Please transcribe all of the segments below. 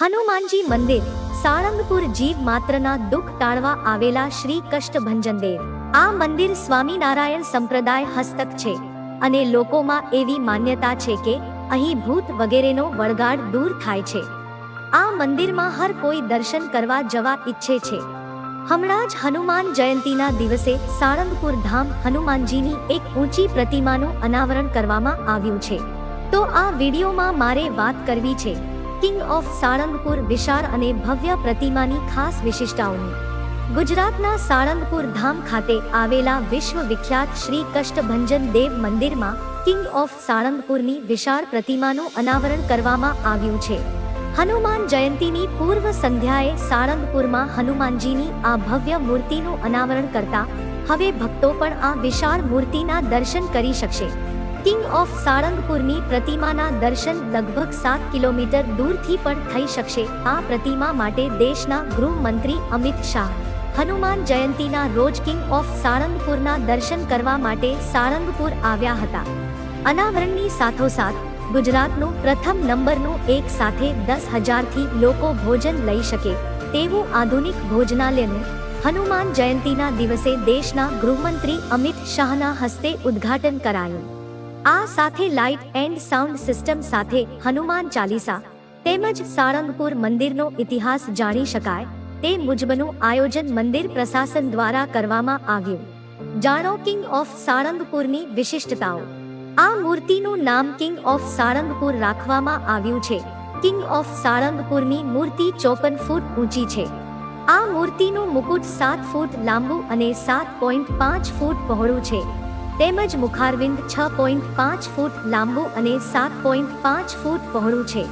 હનુમાનજી મંદિર, સાળંગપુર જીવ માત્રના દુઃખ ટાળવા આવેલા શ્રી કષ્ટભંજન દેવ આ મંદિર સ્વામિનારાયણ સંપ્રદાય હસ્તક છે અને લોકોમાં એવી માન્યતા છે કે અહીં ભૂત વગેરેનો વળગાડ દૂર થાય છે. આ મંદિરમાં હર કોઈ દર્શન કરવા જવા ઈચ્છે છે. હમણાં જ હનુમાન જયંતીના દિવસે સાળંગપુર ધામ હનુમાનજીની એક ઊંચી પ્રતિમાનું અનાવરણ કરવામાં આવ્યું છે. તો આ વિડીયોમાં મારે વાત કરવી છે કિંગ ઓફ સાળંગપુર વિશાળ અને ભવ્ય પ્રતિમાની ખાસ વિશિષ્ટતાઓની. ગુજરાતના સાળંગપુર ધામ ખાતે આવેલા વિશ્વ વિખ્યાત શ્રી કષ્ટભંજન દેવ મંદિરમાં કિંગ ઓફ સાળંગપુરની વિશાળ પ્રતિમાનું અનાવરણ કરવામાં આવ્યું છે. હનુમાન જયંતીની પૂર્વ સંધ્યાએ સાળંગપુરમાં હનુમાનજીની આ ભવ્ય મૂર્તિનું અનાવરણ કરતા હવે ભક્તો પણ આ વિશાળ મૂર્તિના દર્શન કરી શકશે. કિંગ ઓફ સાળંગપુરની પ્રતિમાના દર્શન લગભગ સાત કિલોમીટર દૂરથી પણ થઈ શકશે. આ પ્રતિમા માટે દેશના ગૃહમંત્રી અમિત શાહ, હનુમાન જયંતીના રોજ કિંગ ઓફ સાળંગપુરના દર્શન કરવા માટે સાળંગપુર આવ્યા હતા. અનાવરણની સાથોસાથ ગુજરાતનું પ્રથમ નંબરનું એક સાથે દસ હજારથી લોકો ભોજન લઈ શકે. તેવું આધુનિક ભોજનાલયનું હનુમાન જયંતીના દિવસે દેશના ગૃહમંત્રી અમિત શાહના હસ્તે ઉદ્ઘાટન કરાયું. આ સાથે લાઇટ એન્ડ સાઉન્ડ સિસ્ટમ સાથે હનુમાન ચાલીસા તેમજ સાળંગપુર મંદિરનો ઇતિહાસ જાણી શકાય તે મુજબનું આયોજન મંદિર પ્રશાસન દ્વારા કરવામાં આવ્યું. જાણો કિંગ ઓફ સાળંગપુરની વિશિષ્ટતાઓ. આ મૂર્તિનું નામ કિંગ ઓફ સાળંગપુર રાખવામાં આવ્યું છે. કિંગ ઓફ સાળંગપુરની મૂર્તિ ચોપન ફૂટ ઊંચી છે. આ મૂર્તિનું મુકુટ સાત ફૂટ લાંબુ અને સાત પોઈન્ટ પાંચ ફૂટ પહોળું છે. તેમજ મુખારવિંદ છ પોઈન્ટ પાંચ ફૂટ લાંબુ અને સાત પોઈન્ટ પાંચ ફૂટ પહોળું છે.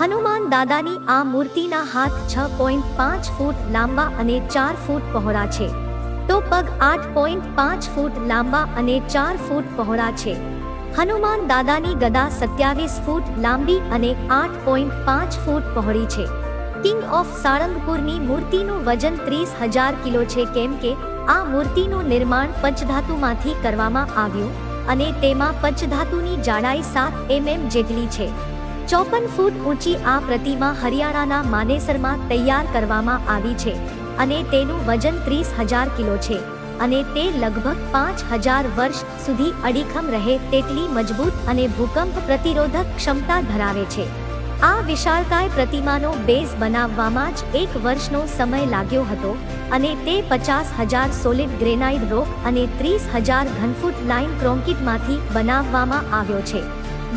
હનુમાન દાદાની આ મૂર્તિના હાથ છ પોઈન્ટ પાંચ ફૂટ લાંબા અને ચાર ફૂટ પહોળા છે. તો પગ આઠ પોઈન્ટ પાંચ ફૂટ લાંબા અને ચાર ફૂટ પહોળા છે. હનુમાન દાદાની ગદા સત્યાવીસ ફૂટ લાંબી અને આઠ પોઈન્ટ પાંચ ફૂટ પહોળી છે. કિંગ ઓફ સાળંગપુરની મૂર્તિનું વજન ત્રીસ હજાર કિલો છે કેમ કે આ મૂર્તિનું નિર્માણ પંચધાતુમાંથી કરવામાં આવ્યું અને તેમાં પંચધાતુની જાડાઈ સાત એમએમ જેટલી છે. ચોપન ફૂટ ઊંચી આ પ્રતિમા હરિયાણાના માનેસરમાં તૈયાર કરવામાં આવી છે અને તેનું વજન ત્રીસ હજાર કિલો છે અને તે લગભગ પાંચ હજાર વર્ષ સુધી અડીખમ રહે તેટલી મજબૂત અને ભૂકંપ પ્રતિરોધક ક્ષમતા ધરાવે છે. આ વિશાળકાય પ્રતિમાનો બેઝ બનાવવામાં જ એક વર્ષનો સમય લાગ્યો હતો અને તે પચાસ હજાર સોલિડ ગ્રેનાઇડ રોક અને ત્રીસ હજાર ઘનફૂટ લાઇન ક્રોન્કીટમાંથી બનાવવામાં આવ્યો છે.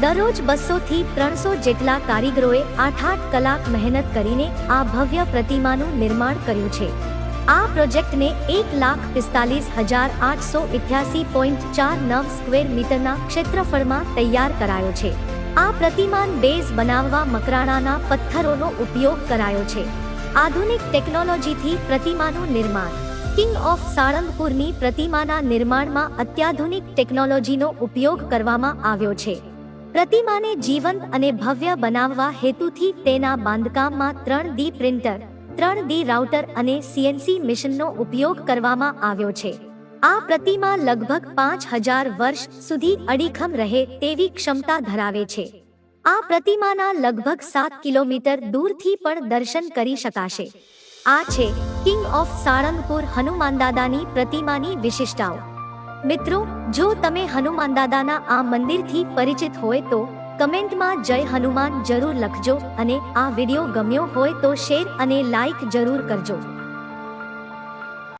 દરરોજ બસો થી ત્રણસો જેટલા કારીગરોએ આઠ આઠ કલાક મહેનત કરીને આ ભવ્ય પ્રતિમાનું નિર્માણ કર્યું છે. આ પ્રોજેક્ટને એક લાખ પિસ્તાલીસ હજાર આઠસો ઇઠ્યાસી પોઈન્ટ ચાર નવ સ્ક્વેર મીટરના ક્ષેત્રફળમાં તૈયાર કરાયો છે. આ પ્રતિમાન બેઝ બનાવવા મકરાણાના પથ્થરોનો ઉપયોગ કરાયો છે. આધુનિક ટેકનોલોજીથી પ્રતિમાનું નિર્માણ. કિંગ ઓફ સાળંગપુરની પ્રતિમાના નિર્માણમાં અત્યાધુનિક ટેકનોલોજીનો ઉપયોગ કરવામાં આવ્યો છે. પ્રતિમાને જીવંત અને ભવ્ય બનાવવા હેતુથી તેના બાંધકામમાં ત્રણ ડી પ્રિન્ટર, ત્રણ ડી રાઉટર અને સીએનસી મિશનનો ઉપયોગ કરવામાં આવ્યો છે. આ પ્રતિમા લગભગ પાંચ હજાર વર્ષ સુધી અડીખમ રહે તેવી ક્ષમતા ધરાવે છે. આ પ્રતિમાના લગભગ સાત કિલોમીટર દૂરથી પણ દર્શન કરી શકાશે. આ છે કિંગ ઓફ સાળંગપુર હનુમાનદાદાની પ્રતિમાની વિશિષ્ટતાઓ. મિત્રો, જો તમે હનુમાનદાદાના આ મંદિરથી પરિચિત હોય તો કમેન્ટમાં જય હનુમાન જરૂર લખજો અને આ વિડિયો ગમ્યો હોય તો શેર અને લાઈક જરૂર કરજો.